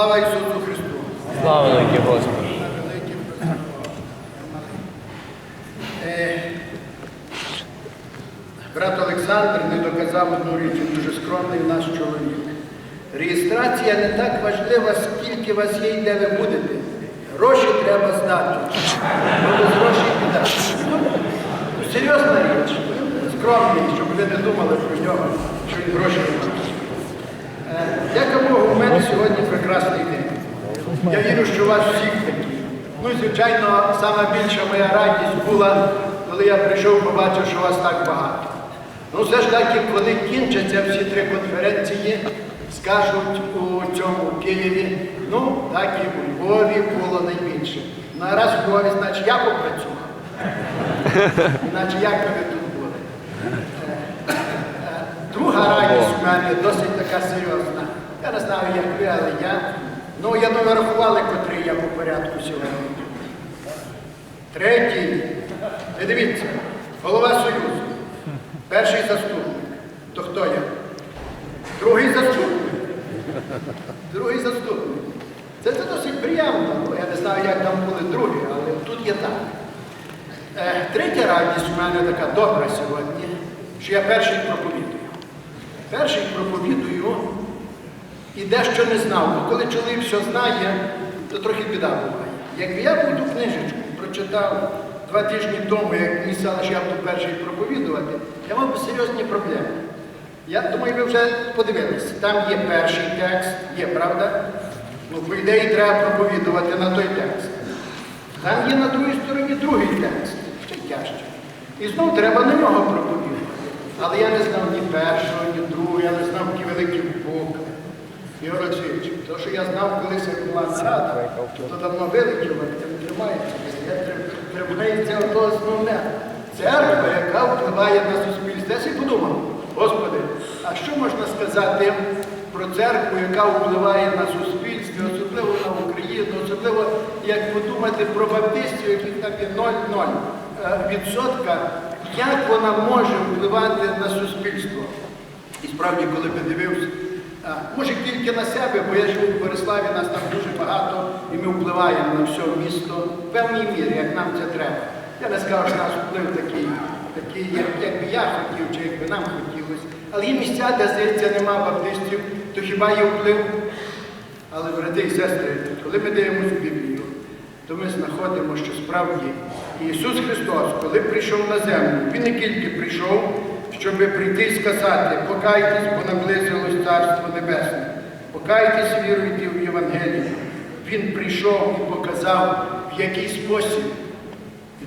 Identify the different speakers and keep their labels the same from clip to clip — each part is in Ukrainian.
Speaker 1: Слава Ісусу Христу!
Speaker 2: Слава Господи.
Speaker 1: Великий простор. Е, Брат Олександр не доказав одну річ, він дуже скромний наш чоловік. Реєстрація не так важлива, скільки вас є і де ви будете. Гроші треба знати. Без грошей біда. Ну, серйозна річ. Скромний, щоб ви не думали про нього, що він гроші не Сьогодні прекрасний день. Я вірю, що у вас всіх такі. Ну і звичайно, сама більша моя радість була, коли я прийшов, побачив, що вас так багато. Ну, все ж таки, коли кінчаться всі три конференції, скажуть у цьому Києві, ну, так і у Львові було найбільше. На раз у Львові, значить, я попрацював. Іначе як ви тут були? Е, е, Друга радість у мене досить така серйозна. Я не знаю, як ви, але я. Ну, я не вирахували, котрий я по порядку сьогодні. Третій. Ви дивіться, голова Союзу. Перший заступник. То хто я? Другий заступник. Другий заступник. Це, це досить приємно. Ну, я не знаю, як там були другі, але тут є так. Е, Третя радість у мене така добра сьогодні, що я перший проповідую. Перший проповідую і дещо не знав, бо коли чоловік все знає, то трохи біда буває. Якби я був ту книжечку прочитав два тижні тому, як мені сказали, я буду перший проповідувати, я мав би серйозні проблеми. Я думаю, ви вже подивилися. Там є перший текст, є, правда? Ну, по ідеї, треба проповідувати на той текст. Там є на другій стороні другий текст, ще тяжче. І знову треба на нього проповідувати. Але я не знав ні першого, ні другого, я не знав ті великі. Ігор Олексійович, то, що я знав, колись як була нарада, то давно вилетіло, тим тримається. Тримається ото основне. Церква, яка впливає на суспільство. Я собі подумав, Господи, а що можна сказати про церкву, яка впливає на суспільство, особливо на Україну, особливо як подумати про баптистів, яких там є 0,0 е, відсотка, як вона може впливати на суспільство? І справді, коли подивився, може тільки на себе, бо я живу в Бориславі, нас там дуже багато, і ми впливаємо на все місто в певній мірі, як нам це треба. Я не скажу, що наш вплив такий, такий як, як би я хотів, чи як би нам хотілося. Але є місця, де здається, нема баптистів, то хіба є вплив? Але, брати і сестри, коли ми дивимося в Біблію, то ми знаходимо, що справді Ісус Христос, коли прийшов на землю, Він не тільки прийшов, щоб прийти і сказати, покайтесь, бо наблизилось Царство Небесне, покайтесь, віруйте в Євангелію. Він прийшов і показав, в який спосіб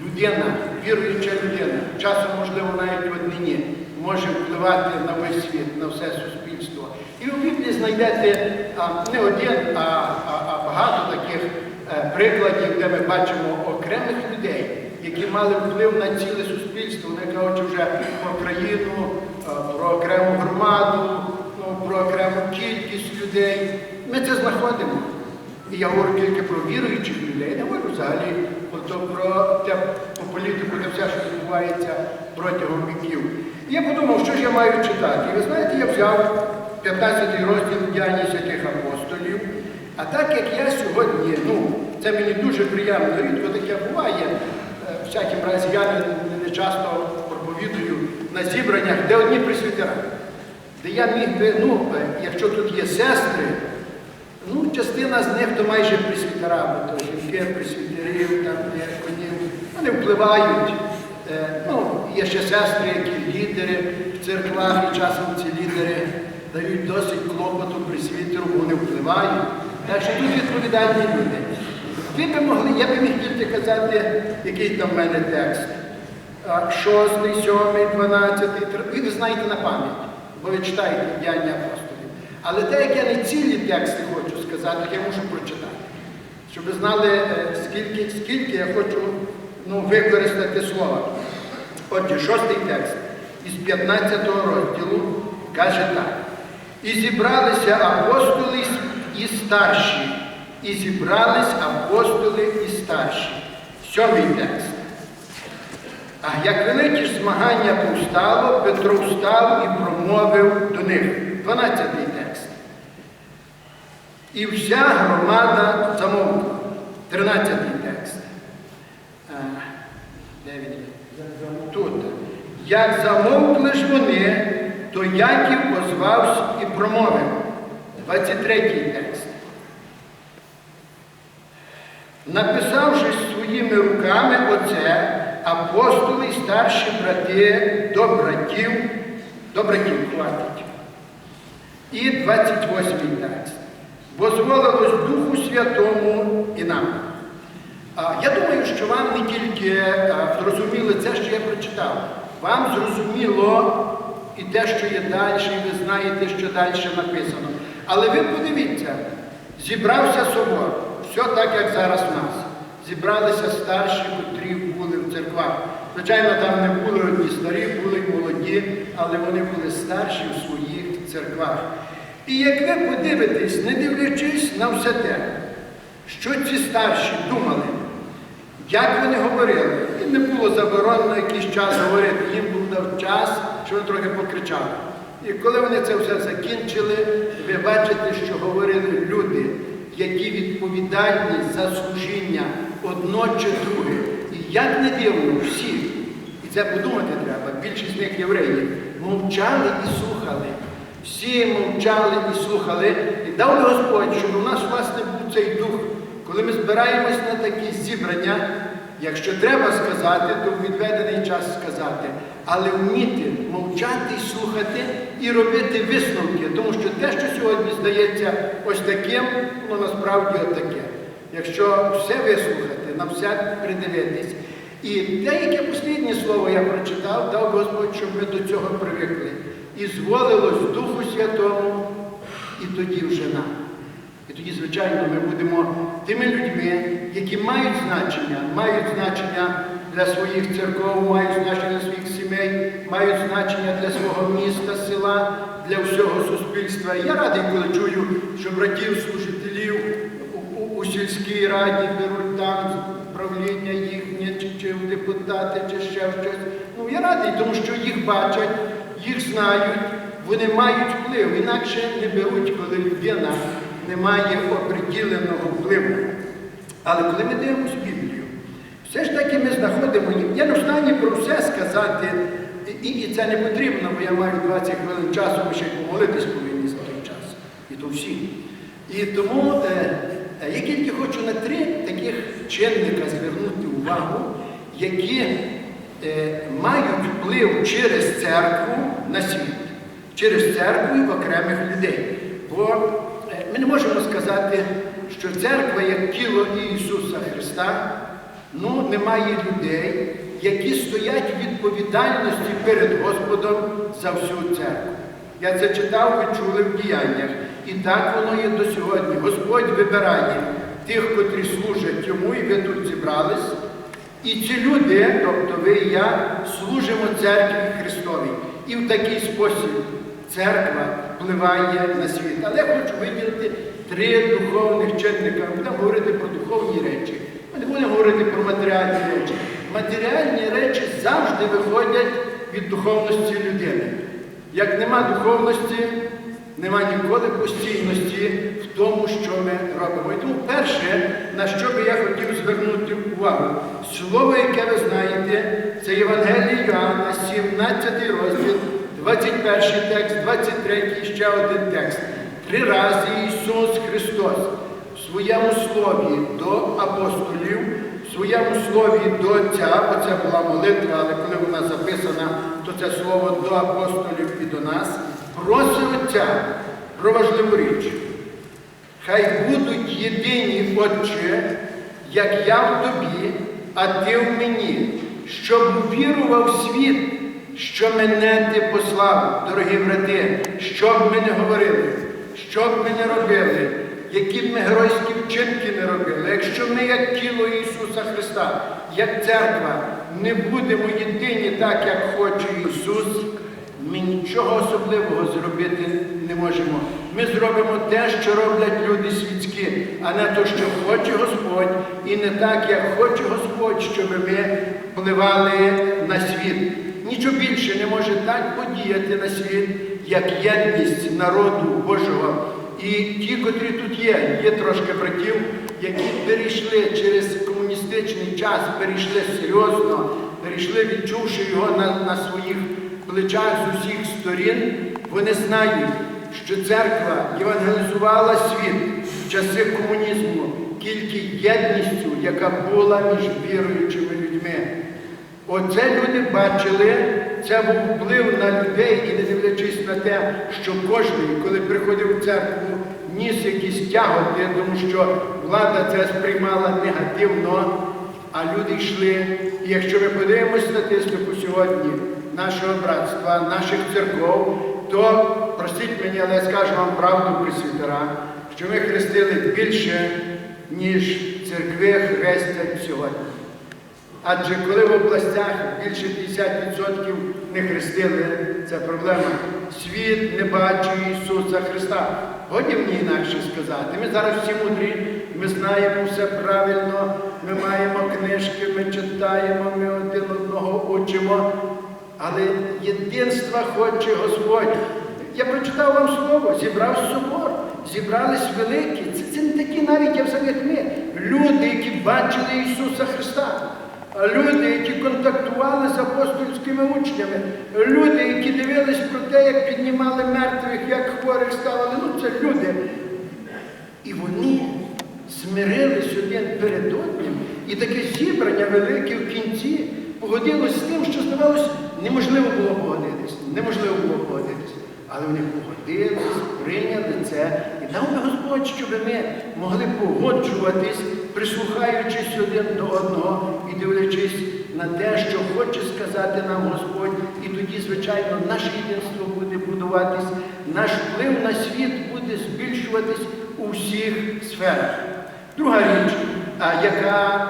Speaker 1: людина, віруюча людина, часом, можливо, навіть в однині, може впливати на весь світ, на все суспільство. І у Біблії знайдете а, не один, а, а, а багато таких е, прикладів, де ми бачимо окремих людей, які мали вплив на ціле суспільство, не кажучи вже про країну, е, про окрему громаду, ну, про окрему кількість людей. Ми це знаходимо. І я говорю тільки про віруючих людей, не говорю взагалі про те, по політику, де все, що відбувається протягом віків. І я подумав, що ж я маю читати. І ви знаєте, я взяв 15-й розділ діяння святих апостолів. А так як я сьогодні, ну, це мені дуже приємно, рідко таке буває, в всякім разі я не, часто проповідую на зібраннях, де одні присвітера. Де я міг би, ну, е, якщо тут є сестри, Ну, частина з них то майже присвітера, бо то жінки, присвітерів, там конів. Вони впливають. Е, ну, є ще сестри, які лідери в церквах, і часом ці лідери дають досить клопоту присвітеру, вони впливають. Так що тут відповідальні люди. Ви би могли, я би міг тільки казати, який там в мене текст. Шостий, сьомий, дванадцятий, ви знаєте на пам'ять, бо ви читаєте діяння апостолів. Але те, як я не цілі тексти хочу сказати, я мушу прочитати. Щоб ви знали, е, скільки, скільки я хочу ну, використати слова. Отже, шостий текст із 15 розділу каже так. І зібралися апостоли і старші, і зібрались апостоли і старші. Сьомий текст. А як великі ж змагання повстало, Петро встав і промовив до них. 12 текст. І вся громада замовкла. 13 текст. А, де він? Тут. Як замовкли ж вони, то Яків озвався і промовив. 23 текст. Написавши своїми руками оце, апостоли й старші брати до братів, до братів хватить. І 28 текст. Дозволилось Духу Святому і нам. Я думаю, що вам не тільки а, зрозуміли це, що я прочитав, вам зрозуміло і те, що є далі, і ви знаєте, що далі написано. Але ви подивіться, зібрався собор, все так, як зараз в нас. Зібралися старші, котрі були в церквах. Звичайно, там не були одні старі, були молоді, але вони були старші в своїх церквах. І як ви подивитесь, не дивлячись на все те, що ці старші думали, як вони говорили, і не було заборонено якийсь час говорити, їм був дав час, що вони трохи покричали. І коли вони це все закінчили, ви бачите, що говорили люди, які відповідальні за служіння одно чи друге. І як не дивно, всі, і це подумати треба, більшість з них євреїв, мовчали і слухали. Всі мовчали і слухали, і дав Господь, щоб у нас власне був цей дух, коли ми збираємось на такі зібрання, якщо треба сказати, то в відведений час сказати, але вміти мовчати слухати і робити висновки, тому що те, що сьогодні здається ось таким, воно насправді отаке. Якщо все вислухати, на все придивитись. І деяке посліднє слово я прочитав, дав Господь, щоб ми до цього привикли. І зволилось Духу Святому, і тоді вже нам. І тоді, звичайно, ми будемо тими людьми, які мають значення, мають значення для своїх церков, мають значення для своїх сімей, мають значення для свого міста, села, для всього суспільства. Я радий, коли чую, що братів, служителів у, у, у сільській раді беруть там правління їхнє, чи, чи депутати, чи ще щось. Ну, я радий, тому що їх бачать, їх знають, вони мають вплив, інакше не беруть, коли людина не має оприділеного впливу. Але коли ми дивимося Біблію, все ж таки ми знаходимо, я не в стані про все сказати, і, і це не потрібно, бо я маю 20 хвилин часу, ми ще й помолитись повинні за той час. І то всі. І тому е, е, я тільки хочу на три таких чинника звернути увагу, які е, мають вплив через церкву на світ, через церкву і окремих людей. Бо е, ми не можемо сказати, що церква як тіло Ісуса Христа, ну немає людей, які стоять в відповідальності перед Господом за всю церкву. Я це читав, ви чули в діяннях. І так воно є до сьогодні. Господь вибирає тих, котрі служать йому, і ви тут зібрались. І ці люди, тобто ви і я, служимо церкві Христовій. І в такий спосіб церква впливає на світ. Але я хочу виділити три духовних чинника. Будемо говорити про духовні речі. Ми не будемо говорити про матеріальні речі. Матеріальні речі завжди виходять від духовності людини. Як нема духовності, нема ніколи постійності в тому, що ми робимо. І тому перше, на що би я хотів звернути увагу, слово, яке ви знаєте, це Євангеліє Йоанна, 17 розділ, 21 текст, 23 і ще один текст. Три рази Ісус Христос своєму слові до апостолів, в своєму слові до Отця, бо це була молитва, але коли вона записана, то це слово до апостолів і до нас, просить Отця про важливу річ. Хай будуть єдині Отче, як я в тобі, а ти в мені, щоб увірував світ, що мене ти послав, дорогі брати, що б ми не говорили, що б ми не робили, які б ми геройські вчинки не робили, якщо ми, як тіло Ісуса Христа, як церква, не будемо єдині так, як хоче Ісус, ми нічого особливого зробити не можемо. Ми зробимо те, що роблять люди світські, а не те, що хоче Господь, і не так, як хоче Господь, щоб ми впливали на світ. Нічого більше не може так подіяти на світ, як єдність народу Божого І ті, котрі тут є, є трошки братів, які перейшли через комуністичний час, перейшли серйозно, перейшли, відчувши його на, на своїх плечах з усіх сторін, вони знають, що церква євангелізувала світ в часи комунізму тільки єдністю, яка була між віруючими людьми. Оце люди бачили, це був вплив на людей і не дивлячись на те, що кожен, коли приходив в церкву, ніс якісь тяготи, тому що влада це сприймала негативно, а люди йшли. І якщо ми подивимося статистику сьогодні нашого братства, наших церков, то простіть мені, але я скажу вам правду присвітера, що ми хрестили більше, ніж церкви хрестять сьогодні. Адже коли в областях більше 50% не хрестили, це проблема. Світ не бачить Ісуса Христа. Годі мені інакше сказати. Ми зараз всі мудрі, ми знаємо все правильно, ми маємо книжки, ми читаємо, ми один одного учимо. Але єдинства хоче Господь. Я прочитав вам слово, зібрав собор, зібрались великі. Це, це не такі навіть як ми. Люди, які бачили Ісуса Христа. Люди, які контактували з апостольськими учнями, люди, які дивились про те, як піднімали мертвих, як хворих ставили, ну це люди. І вони смирились один перед одним, і таке зібрання велике в кінці погодилось з тим, що здавалося, неможливо було погодитись, неможливо було погодитись. Але вони погодились, прийняли це. І дав би Господь, щоб ми могли погоджуватись, прислухаючись один до одного і дивлячись на те, що хоче сказати нам Господь. І тоді, звичайно, наше єдинство буде будуватись, наш вплив на світ буде збільшуватись у всіх сферах. Друга річ, яка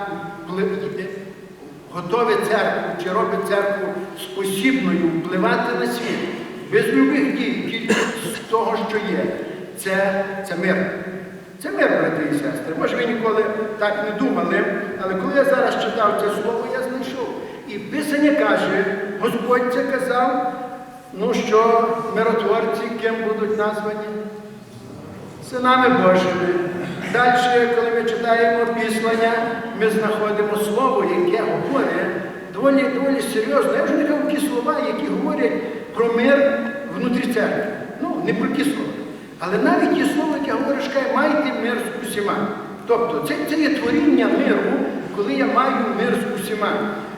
Speaker 1: готовить церкву чи робить церкву спосібною впливати на світ без любих дій, тільки з того, що є. Це, це мир. Це мир, брати і сестри. Може, ви ніколи так не думали, але коли я зараз читав це слово, я знайшов. І Писання каже, Господь це казав, ну що миротворці ким будуть названі? Синами Божими. Далі, коли ми читаємо післання, ми знаходимо слово, яке говорить доволі, доволі серйозно. Я вже не кажу ті слова, які говорять про мир внутрі церкви. Ну, не про ті слова. Але навіть є слово, яке говорить, що каже, майте мир з усіма. Тобто це, це є творіння миру, коли я маю мир з усіма.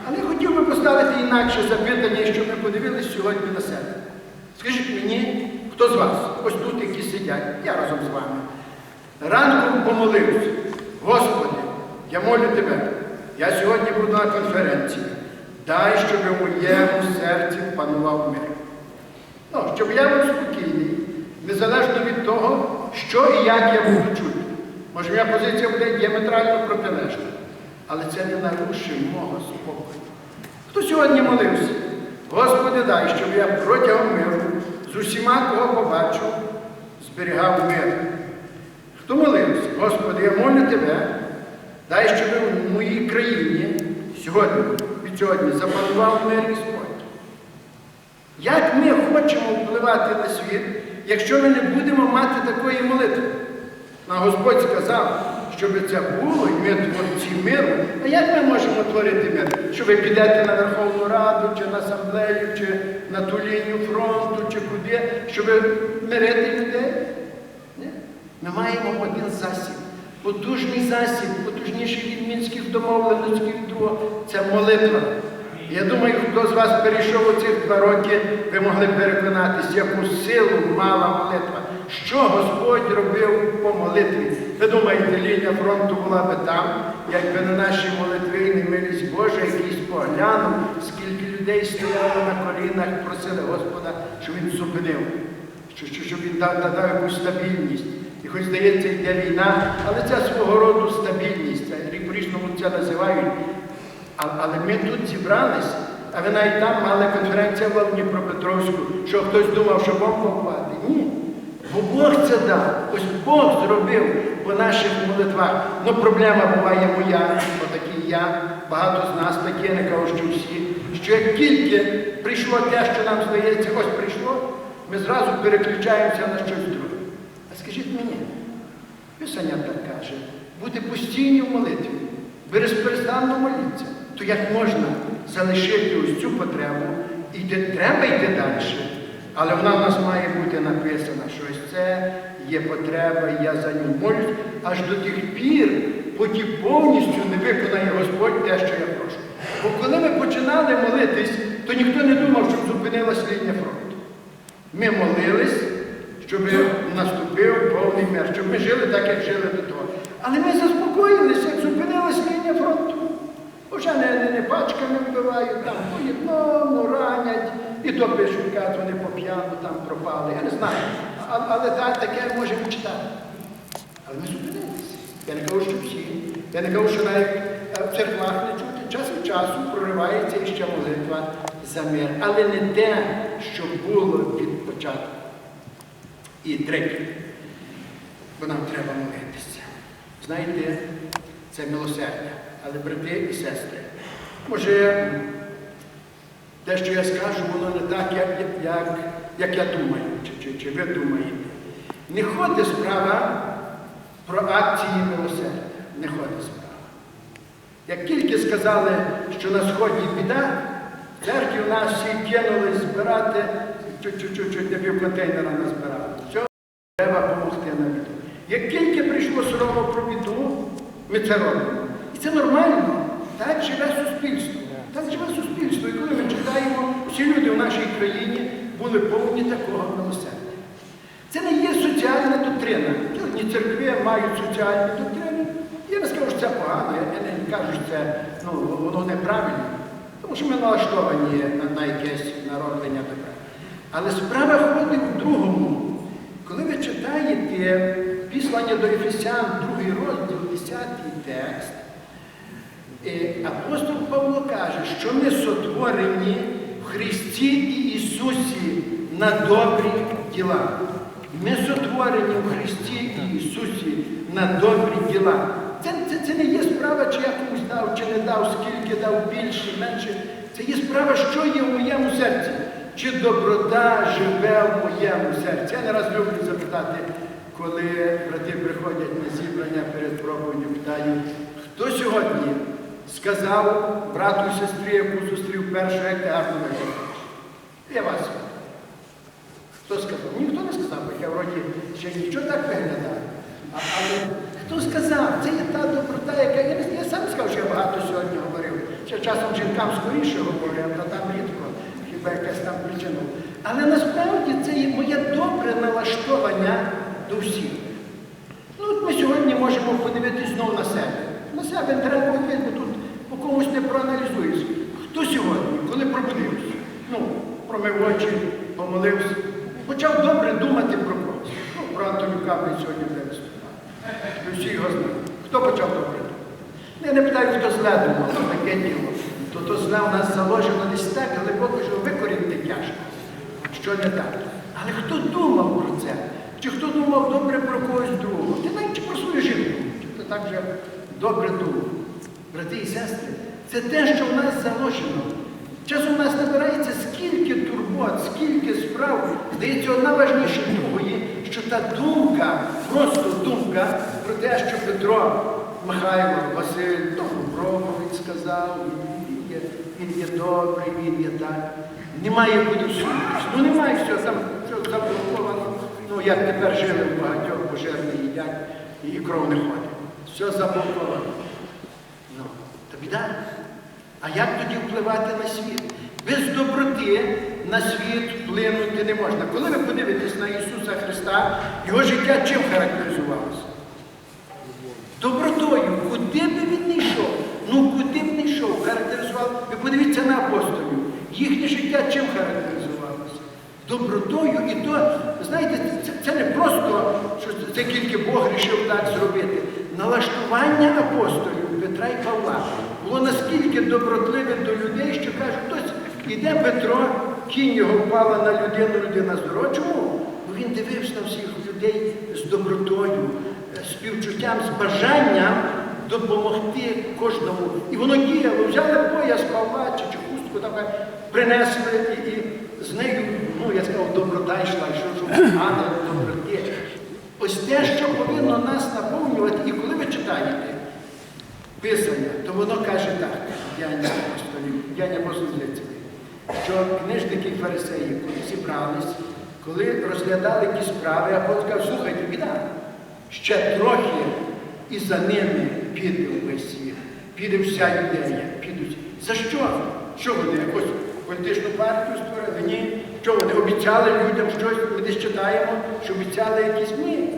Speaker 1: Але я хотів би поставити інакше запитання, щоб ми подивилися сьогодні на себе. Скажіть мені, хто з вас, ось тут, які сидять, я разом з вами, ранком помолився, Господи, я молю тебе, я сьогодні буду на конференції. Дай, щоб у моєму серці панував мир. Ну, щоб я був спокійний, незалежно від того, що і як я буду чути. Може, моя позиція буде діаметрально протилежна, але це не нарушить мого спокою. Хто сьогодні молився? Господи, дай, щоб я протягом миру з усіма, кого побачу, зберігав мир. Хто молився? Господи, я молю Тебе, дай, щоб в моїй країні сьогодні, від сьогодні запанував мир і спокій. Як ми хочемо впливати на світ, якщо ми не будемо мати такої молитви? А Господь сказав, щоб це було, і ми творці миру. А як ми можемо творити мир? Що ви підете на Верховну Раду, чи на асамблею, чи на ту лінію фронту, чи куди, щоб мирити людей? Ні. Ми маємо один засіб, потужний засіб, потужніший від мінських домовленостей. Це молитва. Я думаю, хто з вас перейшов у цих два роки, ви могли переконатися, яку силу мала молитва. Що Господь робив по молитві? Ви думаєте, лінія фронту була би там, якби на нашій молитві не милість Божа, якийсь поглянув, скільки людей стояло на колінах, просили Господа, щоб він зупинив, що, що, щоб він дав, якусь стабільність. І хоч здається, йде війна, але це свого роду стабільність. Це по-різному це називають. Але ми тут зібрались, а ви навіть там мали конференцію в Дніпропетровську, що хтось думав, що бомба впаде. Ні. Бо Бог це дав. Ось Бог зробив по наших молитвах. Ну, проблема буває моя, отакий я, багато з нас такі, не кажу, що всі. Що як тільки прийшло те, що нам здається, ось прийшло, ми зразу переключаємося на щось друге. А скажіть мені, Писання так каже, бути постійні в молитві, безперестанно молитися, то як можна залишити ось цю потребу, і треба йти далі, але вона в нас має бути написана, що ось це є потреба, і я за ню молюсь, аж до тих пір, поки повністю не виконає Господь те, що я прошу. Бо коли ми починали молитись, то ніхто не думав, щоб зупинилась лінія фронту. Ми молились, щоб наступив повний мир, щоб ми жили так, як жили до того. Але ми заспокоїлися, як зупинилась лінія фронту. Вже не, не, пачками вбивають, там по одному ранять, і то пишуть, вони по п'яну там пропали. Я не знаю. Але так, таке можемо читати. Але ми зупинилися. Я не кажу, що всі. Я не кажу, що навіть е, в церквах не чути. Час від часу проривається іще молитва за мир. Але не те, що було від початку. І третє, бо нам треба молитися. Знаєте, це милосердя. Але брати і сестри, може, те, що я скажу, воно не так, як, як, як я думаю, чи, чи, чи ви думаєте. Не ходить справа про акції милосердя. Не ходить справа. Як тільки сказали, що на сході біда, церкві в нас всі кинули збирати, чуть-чуть не пів контейнера назбирали. Все, треба допомогти на біду. Як тільки прийшло слово про біду, ми це робимо. І це нормально. Так живе суспільство. Так живе суспільство. І коли ми читаємо, всі люди в нашій країні були повні такого милосердя. Це не є соціальна доктрина. Сьогодні церкви мають соціальну доктрину. Я не скажу, що це погано, я не кажу, що це ну, воно неправильно. Тому що ми налаштовані на, на якесь народлення добра. Але справа ходить в другому. Коли ви читаєте післання до Ефесян, другий розділ, 10 текст, апостол Павло каже, що ми сотворені в Христі і Ісусі на добрі діла. Ми сотворені в Христі і Ісусі на добрі діла. Це, це, це не є справа, чи я комусь дав, чи не дав, скільки дав більше, менше. Це є справа, що є в моєму серці. Чи доброта живе в моєму серці? Я не раз люблю запитати, коли брати приходять на зібрання перед проповіддю, питаю, хто сьогодні сказав брату і сестрі, яку зустрів першу, як ти гарно виглядаєш? Я вас. Хто сказав? Ніхто не сказав, бо я вроді ще нічого так виглядаю. Але хто сказав? Це є та доброта, яка я, я сам сказав, що я багато сьогодні говорив. Ще часом жінкам скоріше говорю, а там рідко, хіба якась там причина. Але насправді це є моє добре налаштовання до всіх. Ну, от ми сьогодні можемо подивитись знову на себе. На себе треба подивитися, бо тут по комусь не проаналізуєш. Хто сьогодні, коли пробудився? Ну, промив очі, помолився, почав добре думати про когось. Ну, про Антонюка ми сьогодні буде виступати. Ви всі його знають. Хто почав добре думати? Я не питаю, хто зле думав, то таке діло. То то зле у нас заложено десь так глибоко, що викорінити тяжко. Що не так. Але хто думав про це? Чи хто думав добре про когось другого? Ти навіть про свою жінку, чи ти так же добре думав. Брати і сестри, це те, що в нас заложено. Часом у нас набирається скільки турбот, скільки справ. Здається, одна важніша другої, що та думка, просто думка про те, що Петро Михайло Василь, тому проповідь сказав, він є, він є добрий, він є так. Немає бути. Ну немає все, там все заблоковано. Ну, як тепер жили в багатьох, жирні їдять і кров не ходить. Все заблоковано. Біда. А як тоді впливати на світ? Без доброти на світ вплинути не можна. Коли ви подивитесь на Ісуса Христа, його життя чим характеризувалося? Добротою. Куди би він не йшов? Ну куди б не йшов? Характеризував. Ви подивіться на апостолів. Їхнє життя чим характеризувалося? Добротою і то, знаєте, це, це не просто, що це тільки Бог рішив так зробити. Налаштування апостолів Петра і Павла було наскільки добротливе до людей, що каже, хтось іде Петро, кінь його впала на людину, людина здорова. Бо він дивився на всіх людей з добротою, співчуттям, з бажанням допомогти кожному. І воно діяло, взяли пояс Павла чи, чи там, принесли і, і з нею, ну я сказав, доброта йшла, що ж, ангел доброти. ось те, що повинно нас наповнювати, і коли ви читаєте Писання, то воно каже так, діяння апостолів, апостолів лицеві, що книжники і фарисеї, коли зібрались, коли розглядали якісь справи, апостол сказав, слухайте, біда, ще трохи і за ними піде весь світ, піде вся юдея, підуть. За що? Що вони якусь політичну партію створили? Ні. Що вони обіцяли людям щось, ми десь читаємо, що обіцяли якісь ні.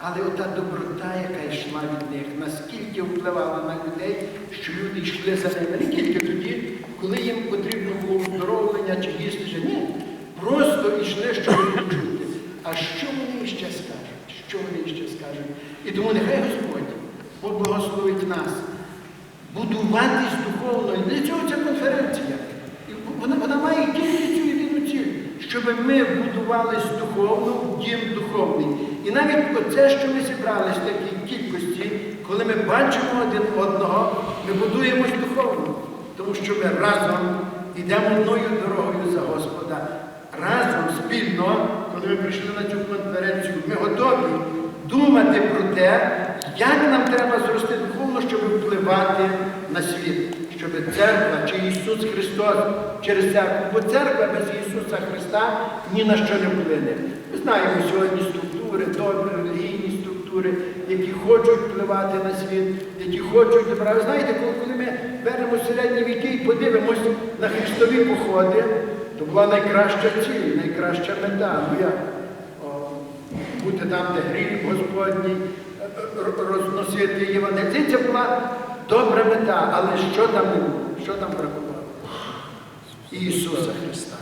Speaker 1: Але ота доброта, яка йшла від них, наскільки впливала на людей, що люди йшли за ними. Не тільки тоді, коли їм потрібно було оздоровлення чи їсти, чи ні. Просто йшли, щоб почути. А що вони ще скажуть? Що вони ще скажуть? І тому нехай Господь поблагословить нас будуватись духовно. І для цього ця конференція. І вона, вона має тільки цю єдину ціль, щоб ми будувались духовно в дім духовний. І навіть оце, що ми зібрались в такій кількості, коли ми бачимо один одного, ми будуємось духовно, тому що ми разом йдемо одною дорогою за Господа. Разом спільно, коли ми прийшли на цю конференцію, ми готові думати про те, як нам треба зрости духовно, щоб впливати на світ, щоб церква чи Ісус Христос через церкву, бо церква без Ісуса Христа ні на що не вплине. Ми знаємо сьогодні структури, добрі релігійні структури, які хочуть впливати на світ, які хочуть добра. Знаєте, коли, ми беремо середні віки і подивимось на Христові походи, то була найкраща ціль, найкраща мета. Ну як? Бути там, де гріх Господній, е, е, розносити Євангеліє. Це була добра мета, але що там було? Що там бракувало? Ісуса Христа.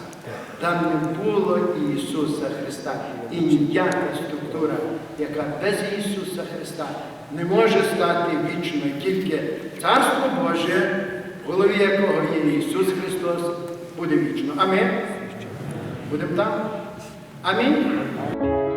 Speaker 1: Там не було Ісуса Христа. І ніяка структура, яка без Ісуса Христа не може стати вічною. Тільки Царство Боже, в голові якого є Ісус Христос, буде вічно. Амінь. Будемо там? Амінь.